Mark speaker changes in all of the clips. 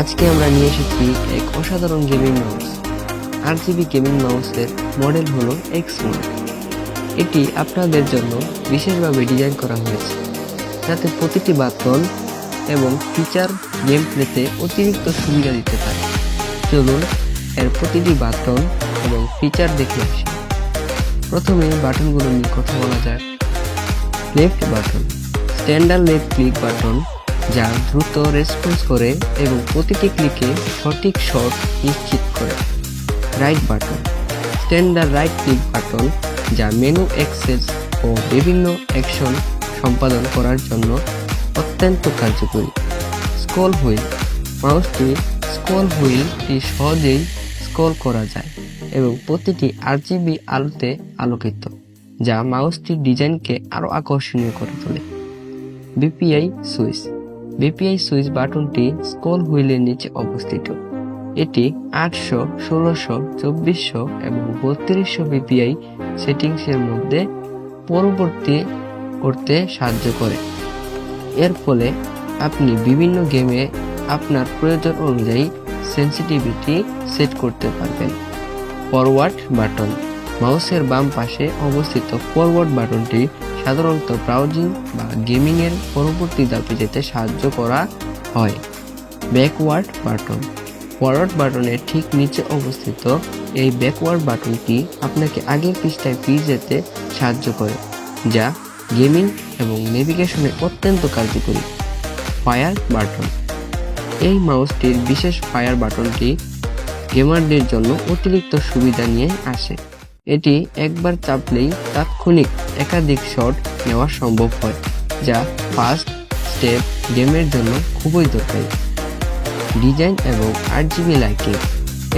Speaker 1: আজকে আমরা নিয়ে এসেছি এক অসাধারণ গেমিং মাউস আর জিবি গেমিং মাউসের মডেল হলো এক্স ওয়ান এটি আপনাদের জন্য বিশেষভাবে ডিজাইন করা হয়েছে। যাতে প্রতিটি বাটন এবং ফিচার গেম প্লেতে অতিরিক্ত সুবিধা দিতে পারে। চলুন এর প্রতিটি বাটন এবং ফিচার দেখে আসি। প্রথমে বাটনগুলো নিয়ে কথা বলা যায় left button standard left click button যা দ্রুত রেসপন্স করে এবং প্রতিটি ক্লিকে সঠিক শট নিশ্চিত করে। Right button standard right click button যা মেনু অ্যাক্সেস ও বিভিন্ন অ্যাকশন সম্পাদন করার জন্য অত্যন্ত কার্যকরী। স্কল হুইল মাউসটি স্ক্রল হুইলটি সহজেই স্ক্রল করা যায় এবং প্রতিটি আরজিবি আলোতে আলোকিত, যা মাউসটির ডিজাইনকে আরও আকর্ষণীয় করে তোলে। বিপিআই সুইচ বিপিআই সুইচ বাটনটি স্ক্রল হুইলের নিচে অবস্থিত। এটি আটশো, ষোলোশো, চব্বিশশো এবং বত্রিশশো বিপিআই সেটিংসের মধ্যে পরবর্তী করতে সাহায্য করে। এর ফলে আপনি বিভিন্ন গেমে আপনার প্রয়োজন অনুযায়ী সেন্সিটিভিটি সেট করতে পারবেন। ফরওয়ার্ড বাটন মাউসের বাম পাশে অবস্থিত ফরওয়ার্ড বাটনটি সাধারণত ব্রাউজিং বা গেমিং এর পরবর্তী ধাপে যেতে সাহায্য করা হয়। Backward button. ফরওয়ার্ড বাটনের ঠিক নিচে অবস্থিত এই ব্যাকওয়ার্ড বাটনটি আপনাকে আগের পৃষ্ঠায় ফিরে যেতে সাহায্য করে, যা গেমিং এবং নেভিগেশনে অত্যন্ত কার্যকরী। Fire button. এই মাউসটির বিশেষ ফায়ার বাটনটি গেমারদের জন্য অতিরিক্ত সুবিধা নিয়ে আসে। এটি একবার চাপলেই তাৎক্ষণিক একাধিক শট নেওয়া সম্ভব হয়, যা ফার্স্ট স্টেপ গেমের জন্য খুবই দরকারি। ডিজাইন এবং আট জিবি লাইটিং।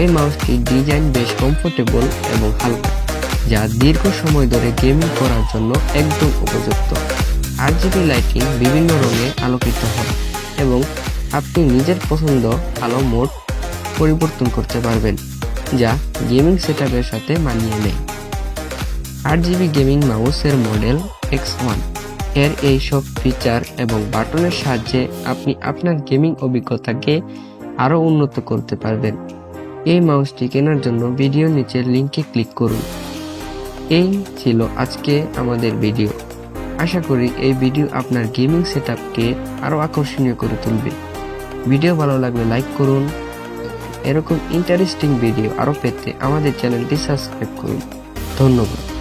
Speaker 1: এই মাউসটির ডিজাইন বেশ কমফোর্টেবল এবং হালকা, যা দীর্ঘ সময় ধরে গেমিং করার জন্য একদম উপযুক্ত। আট জিবি লাইটিং বিভিন্ন রঙে আলোকিত হয় এবং আপনি নিজের পছন্দ আলো মোড পরিবর্তন করতে পারবেন। যা গেমিং সেটআপের সাথে মানিয়ে নেয়। আট জিবি গেমিং মাউসের মডেল এক্স ওয়ান। এর এই সব ফিচার এবং বাটনের সাহায্যে আপনি আপনার গেমিং অভিজ্ঞতাকে আরও উন্নত করতে পারবেন। এই মাউসটি কেনার জন্য ভিডিও নিচের লিঙ্কে ক্লিক করুন। এই ছিল আজকে আমাদের ভিডিও। আশা করি এই ভিডিও আপনার গেমিং সেটআপকে আরও আকর্ষণীয় করে তুলবে। ভিডিও ভালো লাগলে লাইক করুন এরকম ইন্টারেস্টিং ভিডিও আরও পেতে আমাদের চ্যানেলটি সাবস্ক্রাইব করুন। ধন্যবাদ।